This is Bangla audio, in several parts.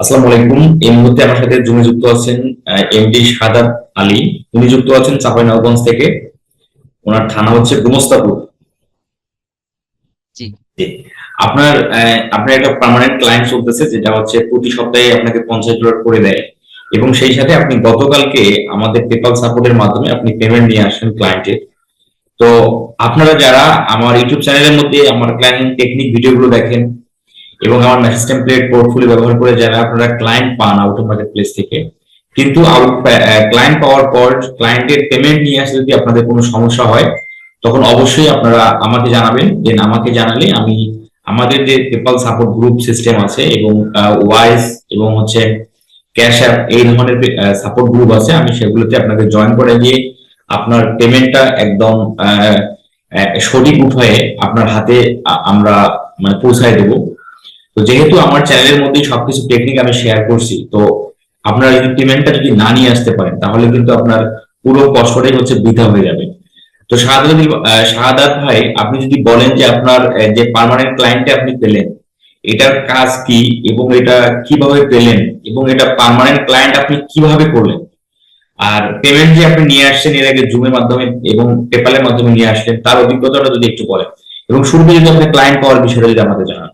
আসসালামু আলাইকুম। এই মুহূর্তে আমার সাথে জুমে যুক্ত আছেন এমডি সাদাত আলী। উনি যুক্ত আছেন চাঁপাইনবাবগঞ্জ থেকে। ওনার থানা হচ্ছে গুমস্তাপুর। আপনার আপনার একটা পার্মানেন্ট ক্লায়েন্ট চলতেছে যেটা হচ্ছে প্রতি সপ্তাহে আপনাকে পঞ্চাশ ডলার করে দেয়। এবং সেই সাথে আপনি গতকালকে আমাদের পেপাল সাপোর্টের মাধ্যমে আপনি পেমেন্ট নিয়ে আসেন ক্লায়েন্টের তো আপনারা যারা আমার ইউটিউব চ্যানেলের মধ্যে আমার ক্লায়েন্ট টেকনিক ভিডিওগুলো দেখেন এবং আমার মেসেজ টেমপ্লেট পোর্টফোলিও ব্যবহার করে যারা আপনারা ক্লায়েন্ট পান আউট অফ মার্কেট প্লেস থেকে, কিন্তু ক্লায়েন্ট পাওয়ার পর ক্লায়েন্টের পেমেন্ট নিয়ে আসলে যদি আপনাদের কোনো সমস্যা হয়, তখন অবশ্যই আপনারা আমাকে জানাবেন দেন আমাকে জানালে আমি আমাদের যে পেপাল সাপোর্ট গ্রুপ সিস্টেম আছে এবং ওয়াইজ এবং হচ্ছে ক্যাশ অ্যাপ এই ধরনের সাপোর্ট গ্রুপ আছে, আমি সেগুলোতে আপনাকে জয়েন করে দিয়ে আপনার পেমেন্টটা একদম সঠিক উপায়ে আপনার হাতে আমরা মানে পৌঁছায় দেবো। তো যেহেতু আমার চ্যানেলের মধ্যে সবকিছু টেকনিক আমি শেয়ার করছি তো আপনার যদি পেমেন্টটা যদি না নিয়ে আসতে পারেন তাহলে কিন্তু আপনার পুরো কষ্টটাই হচ্ছে বৃথা হয়ে যাবে। তো আহ, শাহাদাত ভাই আপনি যদি বলেন যে আপনার যে পার্মানেন্ট ক্লায়েন্টে আপনি পেলেন এটার কাজ কি এবং এটা কীভাবে পেলেন এবং এটা পার্মানেন্ট ক্লায়েন্ট আপনি কীভাবে করলেন? আর পেমেন্ট যে আপনি নিয়ে আসছেন এর আগে জুমের মাধ্যমে এবং পেপালের মাধ্যমে নিয়ে আসলেন তার অভিজ্ঞতাটা যদি একটু বলেন। এবং শুরুতে যদি আপনি ক্লায়েন্ট পাওয়ার বিষয়টা যদি আমাদের জানান।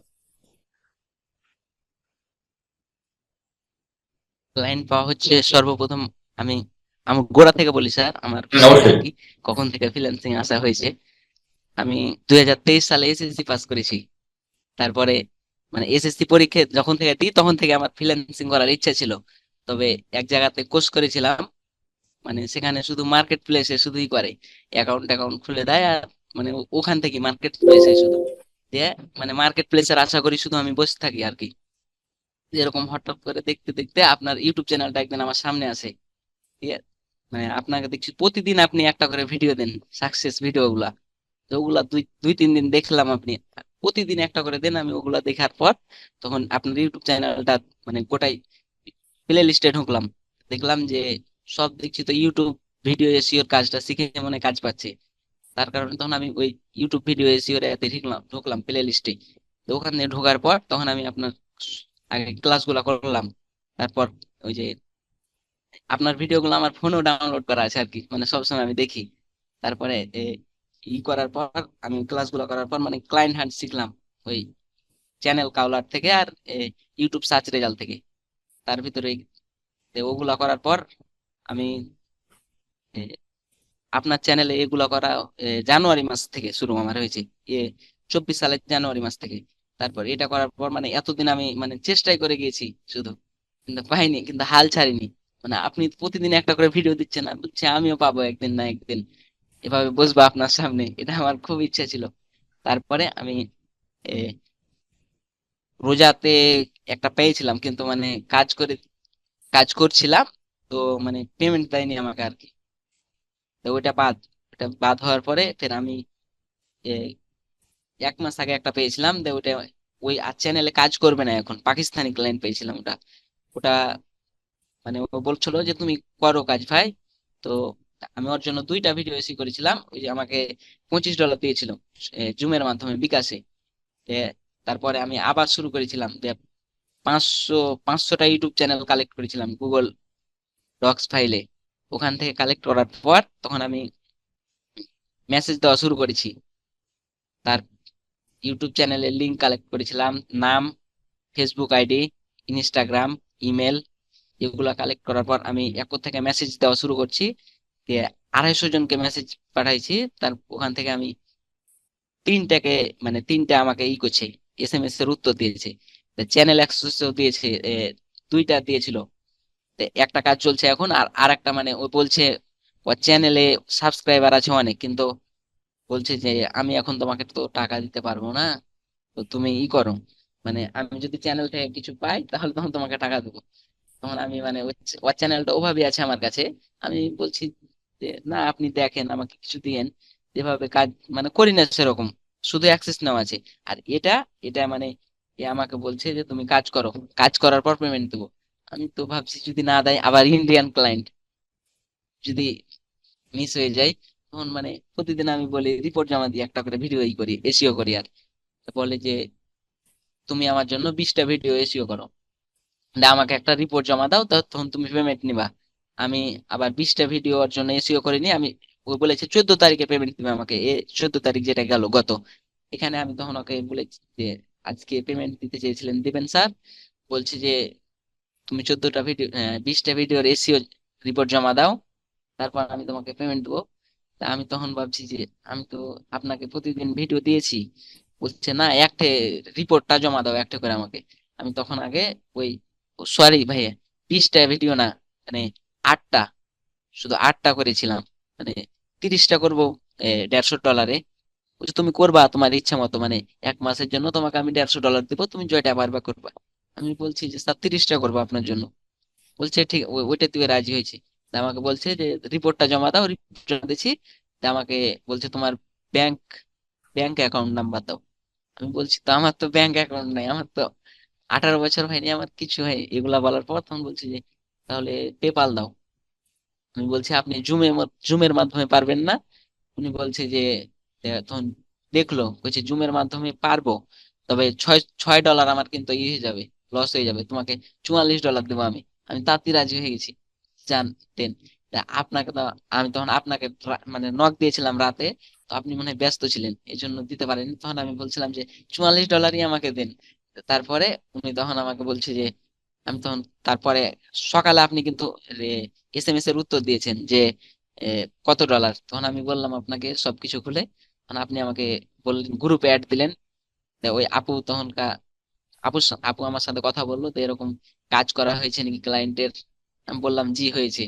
ক্লায়েন্ট পাওয়া হচ্ছে সর্বপ্রথম আমি আমার গোড়া থেকে বলি স্যার আমার। কখন থেকে ফ্রিল্যান্সিং আসা হয়েছে। আমি দুই হাজার তেইশ সালে এসএসসি পাস করেছি। তারপরে মানে এসএসসি পরীক্ষা যখন থেকে দিই তখন থেকে আমার ফ্রিল্যান্সিং করার ইচ্ছা ছিল। তবে এক জায়গাতে কোর্স করেছিলাম মানে সেখানে শুধু মার্কেট প্লেসে শুধুই করে। অ্যাকাউন্ট অ্যাকাউন্ট খুলে দেয় আর মানে ওখান থেকে মার্কেট প্লেসে শুধু। দিয়ে মানে মার্কেট প্লেসের আশা করি শুধু আমি বসে থাকি আর কি। এরকম হঠাৎ করে দেখতে দেখতে আপনার ইউটিউব চ্যানেলটা একদিন আমার সামনে আসে? মানে আপনাকে দেখছি, প্রতিদিন আপনি একটা করে ভিডিও দেন সাকসেস ভিডিও গুলা। তো ওগুলা দুই দুই, তিন দিন দেখলাম আপনি। প্রতিদিন একটা করে দেন, আমি ওগুলা দেখার পর তখন আপনার ইউটিউব চ্যানেলটা মানে গোটাই প্লে লিস্টে ঢুকলাম। দেখলাম যে সব দেখছি তো ইউটিউব ভিডিও এসিওর কাজটা শিখে মনে কাজ পাচ্ছে। তার কারণে তখন আমি ওই ইউটিউব ভিডিও এসিওর এতে ঢুকলাম ঢুকলাম প্লে লিস্টে তো ওখানে ঢোকার পর তখন আমি আপনার আগে ক্লাসগুলো করলাম। তারপর ওই যে আপনার ভিডিওগুলো আমার ফোনেও ডাউনলোড করা আছে আর কি মানে সবসময় আমি দেখি। তারপরে ই করার পর, আমি ক্লাসগুলো করার পর মানে ক্লায়েন্ট হান্ট শিখলাম ওই চ্যানেল কাউলার থেকে আর ইউটিউব সার্চ রেজাল্ট থেকে। তার ভিতরে ওগুলা করার পর আমি আপনার চ্যানেলে এগুলা করা জানুয়ারি মাস থেকে শুরু আমার হয়েছে। চব্বিশ সালের জানুয়ারি মাস থেকে। তারপর এটা করার পর মানে এতদিন আমি মানে চেষ্টাই করে গিয়েছি শুধু। কিন্তু পাইনি, কিন্তু হাল ছাড়িনি। মানে আপনি প্রতিদিন একটা করে ভিডিও দিচ্ছেন না বুঝছি আমিও পাবো একদিন না একদিন। এভাবে বসবো আপনার সামনে, এটা আমার খুব ইচ্ছা ছিল। তারপরে আমি রোজাতে একটা পেয়েছিলাম, কিন্তু মানে কাজ করে, কাজ করছিলাম, তো মানে পেমেন্ট দেয়নি আমাকে আর কি। তো ওইটা বাদ ওটা বাদ হওয়ার পরে ফের আমি এক মাস আগে একটা পেয়েছিলাম তো ওটা ওই চ্যানেলে কাজ করবে না এখন। পাকিস্তানি ক্লায়েন্ট পেয়েছিলাম ওটা। ওটা মানে ও বলছিল যে, তুমি করো কাজ ভাই। তো আমি ওর জন্য দুইটা ভিডিও এসি করেছিলাম। ওই যে আমাকে পঁচিশ ডলার দিয়েছিল জুমের মাধ্যমে, বিকাশে। তারপরে আমি আবার শুরু করেছিলাম পাঁচশো, পাঁচশোটা ইউটিউব চ্যানেল কালেক্ট করেছিলাম গুগল ডক্স ফাইলে ওখান থেকে কালেক্ট করার পর তখন আমি মেসেজ দেওয়া শুরু করেছি। তার ইউটিউব চ্যানেলের লিঙ্ক কালেক্ট করেছিলাম। নাম ফেসবুক আইডি ইনস্টাগ্রাম ইমেল এগুলা কালেক্ট করার পর আমি এক থেকে মেসেজ দেওয়া শুরু করছি দিয়ে আড়াইশো জনকে মেসেজ পাঠাইছি। তার ওখান থেকে আমি তিনটাকে মানে তিনটা আমাকে ই করছে এস এম এস এর উত্তর দিয়েছে। চ্যানেল অ্যাক্সেসও দিয়েছে দুইটা দিয়েছিল। একটা কাজ চলছে এখন, আর আর একটা মানে ও বলছে চ্যানেলে সাবস্ক্রাইবার আছে অনেক, কিন্তু বলছে যে, আমি এখন তোমাকে তো টাকা দিতে পারব না, তো তুমি ই করো। মানে আমি যদি চ্যানেল থেকে কিছু পাই, তাহলে তখন তোমাকে টাকা দেবো। তখন আমি মানে ওর- চ্যানেলটা ওভাবে আছে আমার কাছে। আমি বলছি যে, না, আপনি দেখেন, আমাকে কিছু দিয়েন। যেভাবে কাজ মানে করি না সেরকম। শুধু অ্যাক্সেস নেওয়া আছে। আর এটা এটা মানে এ আমাকে বলছে যে, তুমি কাজ করো। কাজ করার পর পেমেন্ট দেবো। আমি তো ভাবছি যদি না দেয়, আবার ইন্ডিয়ান ক্লায়েন্ট যদি মিস হয়ে যায় তখন মানে প্রতিদিন আমি বলি, রিপোর্ট জমা দিয়ে একটা করে ভিডিও ই করি, এসিও করি আর বলে যে, তুমি আমার জন্য বিশটা ভিডিও এসিও করো। যে আমাকে একটা রিপোর্ট জমা দাও তখন তুমি পেমেন্ট নিবা। আমি আবার বিশটা ভিডিওর জন্য এসিও করিনি, আমি ও বলেছে, চোদ্দ তারিখে পেমেন্ট দিবে আমাকে। এ চোদ্দ তারিখ যেটা গেল গত। এখানে আমি তখন ওকে বলেছি যে, আজকে পেমেন্ট দিতে চেয়েছিলেন দিবেন স্যার বলছে যে, তুমি চোদ্দটা ভিডিও বিশটা ভিডিওর এসিও রিপোর্ট জমা দাও। তারপর আমি তোমাকে পেমেন্ট দেবো। তা আমি তখন ভাবছি যে আমি তো আপনাকে প্রতিদিন ভিডিও দিয়েছি। বলছে, না, একটা রিপোর্টটা জমা দাও, একটা করে আমাকে। আমি তখন আগে ওই সরি ভাইয়া, বিশটা ভিডিও না মানে আটটা, শুধু আটটা করেছিলাম। মানে তিরিশটা করব দেড়শো ডলারে বলছে, তুমি করবা, তোমার ইচ্ছা মতো মানে এক মাসের জন্য তোমাকে আমি দেড়শো ডলার দেবো, তুমি জয়টা বারবার করবা। আমি বলছি যে, স্যার, তিরিশটা করব আপনার জন্য। বলছে, ঠিক ওইটা তুই রাজি হয়েছে। আমাকে বলছে যে রিপোর্টটা জমা দাও জমা দিয়েছি আমাকে বলছে, তোমার ব্যাংক ব্যাংক অ্যাকাউন্ট নাম্বার দাও। আমি বলছি, তো আমার তো ব্যাংক অ্যাকাউন্ট নাই, আমার তো আঠারো বছর হয়নি, আমার কিছু হয় এগুলা বলার পর তখন বলছি যে, তাহলে পেপাল দাও। আমি বলছি, আপনি জুমে জুমের মাধ্যমে পারবেন না? উনি বলছে যে তখন দেখল। বলছে জুমের মাধ্যমে পারব, তবে ছয় ছয় ডলার আমার কিন্তু ইয়ে হয়ে যাবে লস হয়ে যাবে। তোমাকে চুয়াল্লিশ ডলার দেবো আমি। আমি তাঁতি রাজি হয়ে গেছি। জান দেন তা আপনাকে তো, আমি তখন আপনাকে মানে নক দিয়েছিলাম রাতে। তো আপনি মনে হয় ব্যস্ত ছিলেন এই জন্য দিতে পারেননি। তখন আমি বলছিলাম যে, চুয়াল্লিশ ডলারই আমাকে দেন। তারপরে উনি তখন আমাকে বলছে যে, আমি তখন তারপরে সকালে আপনি কিন্তু এস এম এস এর উত্তর দিয়েছেন যে কত ডলার তখন আমি বললাম আপনাকে সবকিছু খুলে। তখন আপনি আমাকে বললেন গ্রুপে অ্যাড দিলেন। ওই আপু তখন কা- আপু আপু আমার সাথে কথা বলল। তো এরকম কাজ করা হয়েছে নাকি ক্লায়েন্টের আমি বললাম জি হয়েছে।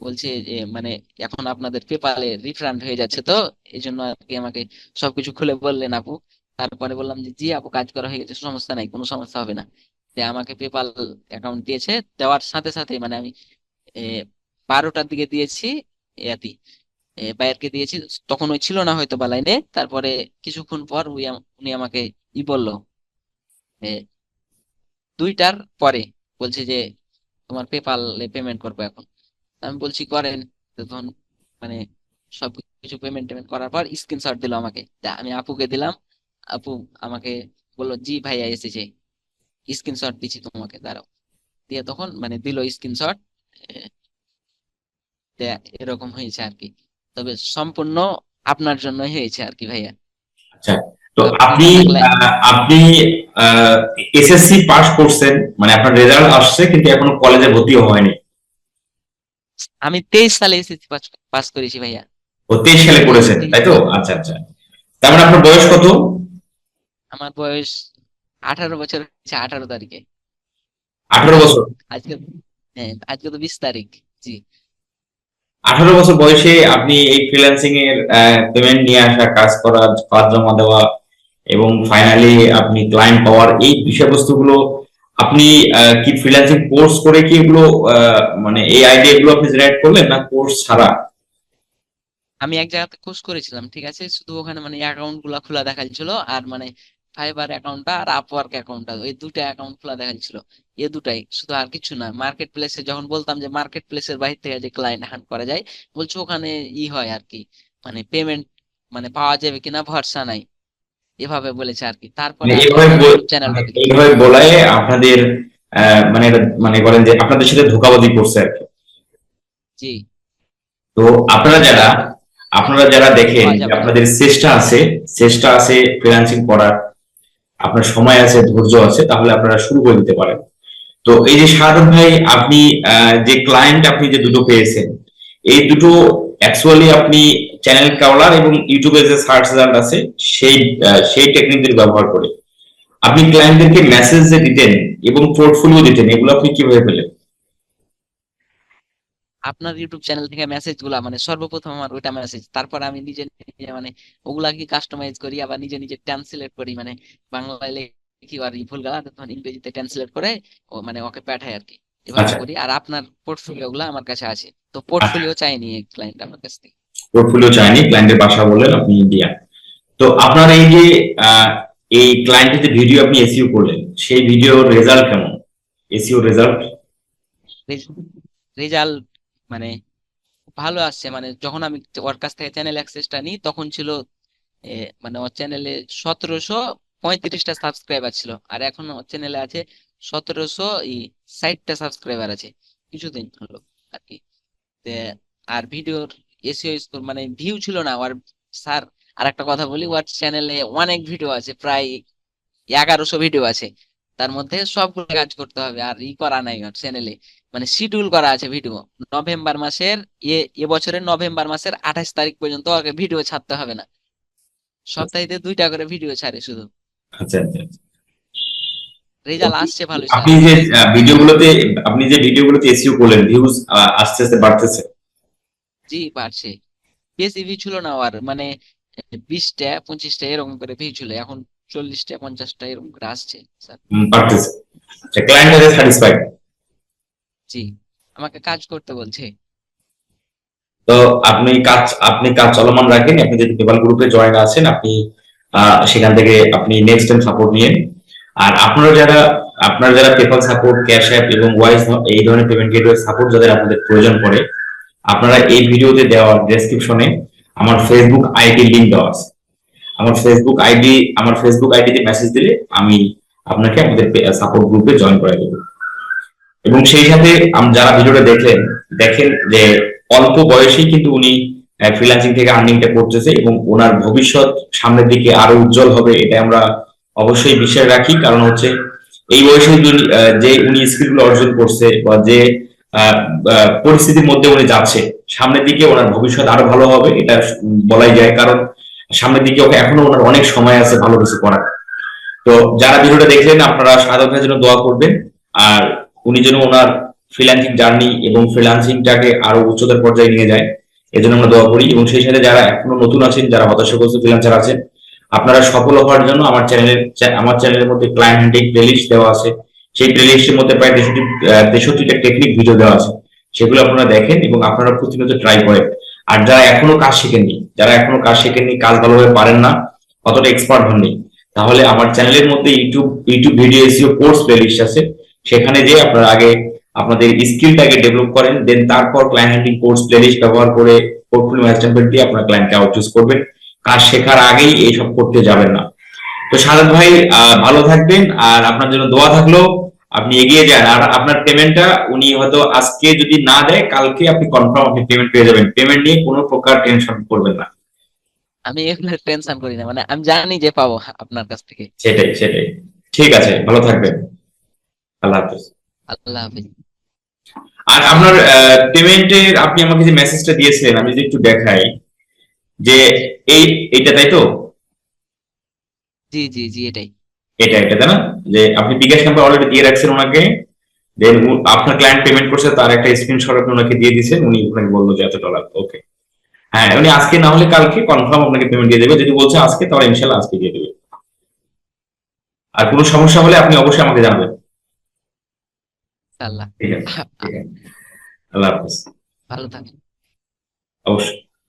বলছে যে মানে এখন আপনাদের পেপালে রিফান্ড হয়ে যাচ্ছে তো এই জন্য আমাকে সবকিছু খুলে বললেন আপু। তারপরে বললাম যে জি আপু কাজ করা হয়ে গেছে সমস্যা নাই কোনো সমস্যা হবে না। যে আমাকে পেপাল অ্যাকাউন্ট দিয়েছে দেওয়ার সাথে সাথে মানে আমি বারোটার দিকে দিয়েছি ইয়াতি এ, বায়ারকে দিয়েছি। তখন ওই ছিল না হয়তো বা লাইনে তারপরে কিছুক্ষণ পর উনি আমাকে ই বলল দুইটার পরে বলছে যে তোমার পেপালে পেমেন্ট করব এখন। আমি বলছি, করেন। তখন মানে সব কিছু পেমেন্ট টেমেন্ট করার পর স্ক্রিনশট দিল আমাকে। আমি আপুকে দিলাম। আপু আমাকে বলল, জি ভাইয়া, এসেছে। স্ক্রিনশট দিচ্ছি তোমাকে, দাঁড়াও। দিয়ে তখন মানে দিল স্ক্রিনশট এরকম হয়েছে আর কি। তবে সম্পূর্ণ আপনার জন্যই হয়েছে আর কি ভাইয়া। আচ্ছা। তো আপনি আপনি এসএসসি পাস করছেন মানে আপনার রেজাল্ট আসছে কিন্তু এখনও কলেজে ভর্তিও হয়নি। আমি তেইশ সালে এসএসসি পাস করেছি ভাইয়া। ও তেইশ সালে করেছেন তাই তো? আচ্ছা আচ্ছা। তার মানে আপনার বয়স কত? আমার বয়স আঠারো বছর হয়েছে আঠারো তারিখে। আঠারো বছর? আজকে হ্যাঁ আজকে তো বিশ তারিখ জি। আঠারো বছর বয়সে আপনি এই ফ্রিল্যান্সিং এর পেমেন্ট নিয়ে আসা কাজ করা কাজ জমা দেওয়া এবং ফাইনালি আপনি ক্লায়েন্ট পাওয়ার এই বিষয়বস্তুগুলো, আপনি কি ফ্রিল্যান্সিং কোর্স করে কি এগুলো মানে এই আইডিয়া গুলো আপনি জেনারেট করলেন না কোর্স ছাড়া? আমি এক জায়গাতে কোর্স করেছিলাম, ঠিক আছে? শুধু ওখানে মানে অ্যাকাউন্টগুলা খোলা দেখাচ্ছিল আর মানে ফাইবার অ্যাকাউন্টটা আর আপওয়ার্ক অ্যাকাউন্টটা ওই দুটো অ্যাকাউন্ট খোলা দেখাচ্ছিল এ দুটাই, শুধু আর কিছু না। মার্কেট প্লেসে যখন বলতাম যে মার্কেট প্লেসের বাইরে থেকে যে ক্লায়েন্ট হান্ট করা যায়, বলছে ওখানে ই হয় আর কি মানে পেমেন্ট মানে পাওয়া যাবে কিনা ভরসা নাই। এভাবে বলেছে আর কি তারপরে মানে এইভাবে বল- চ্যানেলটা এইভাবে বলায় আপনাদের মানে মানে বলেন যে আপনাদের সাথে ধোকাবাজি করছে আর কি। জি। তো আপনারা যারা আপনারা যারা দেখেন। আপনাদের চেষ্টা আছে চেষ্টা আছে ফ্রিল্যান্সিং করার আপনার সময় আছে ধৈর্য আছে তাহলে আপনারা শুরু করে দিতে পারেন। তো এই যে শাহাদত ভাই আপনি আহ, যে ক্লায়েন্ট আপনি যে দুটো পেয়েছেন এই দুটো অ্যাকচুয়ালি আপনি চ্যানেল কাওলার এবং ইউটিউবে যে সার্চ রেজাল্ট আছে, সেই সেই টেকনিকদের ব্যবহার করে। আপনি ক্লায়েন্টদেরকে মেসেজ যে দিতেন এবং পোর্টফোলিও দিতেন, এগুলো আপনি কীভাবে পেলেন? আপনার ইউটিউব চ্যানেল থেকে মেসেজগুলা মানে সর্বপ্রথম আমার ওইটা মেসেজ তারপর আমি নিজে নিজে মানে ওগুলা কি কাস্টমাইজ করি, আবার নিজে নিজে ট্রান্সলেট করি মানে বাংলায় লিখি, আর ভুল গেলা, তখন ইংরেজিতে ট্রান্সলেট করে মানে ওকে পাঠাই আর কি। এভাবে আচ্ছা। করি আর আপনার পোর্টফোলিও গুলা আমার কাছে আছে। তো পোর্টফোলিও চাইনি ক্লায়েন্ট আমার কাছ থেকে। পোর্টফোলিও চাইনি ক্লায়েন্টের বাসা আপনি ইন্ডিয়া তো আপনার এই যে এই ক্লায়েন্টের যে ভিডিও আপনি এসইও করলেন সেই ভিডিওর রেজাল্ট কেমন? এসইও রেজাল্ট রেজাল্ট মানে ভালো আসছে। মানে যখন আমি ওর কাছ থেকে চ্যানেল অ্যাক্সেসটা নিই তখন ছিল মানে ওর চ্যানেলে সতেরোশো পঁয়ত্রিশটা সাবস্ক্রাইবার ছিল। আর এখন ওর চ্যানেলে আছে সতেরোশো ষাটটা সাবস্ক্রাইবার আছে। কিছুদিন হলো আর কি। আর ভিডিওর এসিও স্কোর মানে ভিউ ছিল না। আর স্যার আর একটা কথা বলি ওর চ্যানেলে অনেক ভিডিও আছে, প্রায় এগারোশো ভিডিও আছে। তার মধ্যে সবগুলো কাজ করতে হবে আর ই করা নাই ওর চ্যানেলে মানে শিডিউল করা আছে ভিডিও নভেম্বর মাসের এ এবছরের নভেম্বর মাসের আঠাশ তারিখ পর্যন্ত ওকে ভিডিও ছাড়তে হবে না। সপ্তাহে দুইটা করে ভিডিও ছাড়ে শুধু। আচ্ছা আচ্ছা। রেজাল্ট আসছে ভালো আপনি যে ভিডিওগুলোতে আপনি যে ভিডিওগুলোতে এসইও করলেন ভিউজ আস্তে আস্তে বাড়তেছে। জি বাড়ছে। বেশি ভিউ ছিল না আর মানে বিশটা পঁচিশটা এরকম করে ভিউ ছিল এখন চল্লিশটা পঞ্চাশটা এরকম করে আসছে স্যার। বাড়তেছে। আচ্ছা ক্লায়েন্ট আছে স্যাটিসফাইড জি আমাকে কাজ করতে বলছে। তো আপনি কাজ আপনি কাজ চলমান রাখেন আপনি যদি পেপাল গ্রুপে জয়েন আছেন আপনি সেখান থেকে আপনি নেক্সট টাইম সাপোর্ট নিয়েন। আর আপনারা যারা আপনারা যারা পেপাল সাপোর্ট ক্যাশ অ্যাপ এবং ওয়াইস এই ধরনের পেমেন্ট গেটওয়ে সাপোর্ট যাদের আপনাদের প্রয়োজন পড়ে, আপনারা এই ভিডিওতে দেওয়া ডেসক্রিপশনে আমার ফেসবুক আইডি লিংক দেওয়া আছে। আমার ফেসবুক আইডি আমার ফেসবুক আইডিতে মেসেজ দিলে আমি আপনাকে আমাদের সাপোর্ট গ্রুপে জয়েন করে দেবো। এবং সেই সাথে যারা ভিডিওটা দেখলেন, দেখেন যে অল্প বয়সেই কিন্তু উনি ফ্রিল্যান্সিং থেকে আর্নিংটা করতেছে এবং ওনার ভবিষ্যৎ সামনের দিকে আরও উজ্জ্বল হবে এটা আমরা অবশ্যই বিশ্বাস রাখি, কারণ হচ্ছে এই বয়সে যে উনি স্কিলগুলো অর্জন করছে বা যে পরিস্থিতির মধ্যে উনি যাচ্ছে, সামনের দিকে ওনার ভবিষ্যৎ আরও ভালো হবে, এটা বলাই যায়, কারণ সামনের দিকে ওকে এখনও ওনার অনেক সময় আছে ভালো কিছু করার। তো যারা ভিডিওটা দেখলেন, আপনারা ভাইয়ের জন্য দোয়া করবেন, আর উনি যেন ওনার ফ্রিল্যান্সিং জার্নি এবং ফ্রিল্যান্সিংটাকে আরও উচ্চতার পর্যায়ে নিয়ে যায়, এজন্য আমরা দোয়া করি। এবং সেই সাথে যারা এখনও নতুন আছেন, যারা হতাশাগ্রস্ত ফ্রিল্যান্সার আছেন আপনারা সফল হওয়ার জন্য আমার চ্যানেলের আমার চ্যানেলের মধ্যে ক্লায়েন্ট হ্যান্ডিং প্লেলিস্ট দেওয়া আছে। সেই প্লেলিস্টের মধ্যে প্রায় তেষট্টি তেষট্টিটা টেকনিক ভিডিও দেওয়া আছে। সেগুলো আপনারা দেখেন এবং আপনারা প্রতিনিয়ত ট্রাই করেন। আর যারা এখনও কাজ শেখেননি, যারা এখনও কাজ শেখেননি, কাজ ভালোভাবে পারেন না, অতটা এক্সপার্ট হননি, তাহলে আমার চ্যানেলের মধ্যে YouTube YouTube video SEO course playlist আছে। সেখানে যে আপনারা আগে আপনাদের স্কিলটাকে ডেভেলপ করেন দেন তারপর ক্লায়েন্ট হ্যান্ডিং কোর্স প্লেলিস্ট ব্যবহার করে পোর্টফোলিও ম্যানেজমেন্ট দিয়ে আপনার ক্লায়েন্টকে আউট চুজ করবেন। কাজ শেখার আগেই এইসব করতে যাবেন না। তো সারদ ভাই ভালো থাকবেন আর আপনার জন্য দোয়া থাকল আপনি এগিয়ে যান। আর আপনার পেমেন্টটা উনি হয়তো আজকে যদি না দেয় কালকে আপনি কনফার্ম আপনি পেমেন্ট পেয়ে যাবেন। পেমেন্ট নিয়ে কোনো প্রকার টেনশন করবেন না। আমি এগুলো টেনশন করি না মানে আমি জানি যে পাবো আপনার কাছ থেকে। সেটাই সেটাই। ঠিক আছে ভালো থাকবেন। আল্লাহ হাফেজ। আল্লাহ হাফিজ। আর আপনার পেমেন্টের আপনি আমাকে যে মেসেজটা দিয়েছিলেন আমি যদি একটু দেখাই। যে এই এইটা তাই তো? জি জি জি এটাই। এটা এটা তাই না? যে আপনি বিকাশ নাম্বার অলরেডি দিয়ে রাখছেন ওনাকে দেন আপনার ক্লায়েন্ট পেমেন্ট করছে তার একটা স্ক্রিনশট আপনি ওনাকে দিয়ে দিয়েছেন উনি আপনাকে বলল যে এত ডলার ওকে হ্যাঁ উনি আজকে না হলে কালকে কনফার্ম আপনাকে পেমেন্ট দিয়ে দেবে যদি বলছে আজকে তাহলে ইনশাল্লাহ আজকে দিয়ে দেবে। আর কোনো সমস্যা হলে আপনি অবশ্যই আমাকে জানাবেন। আল্লাহ ঠিক আছে ঠিক আছে। আল্লাহ হাফেজ। ভালো থাকেন অবশ্যই।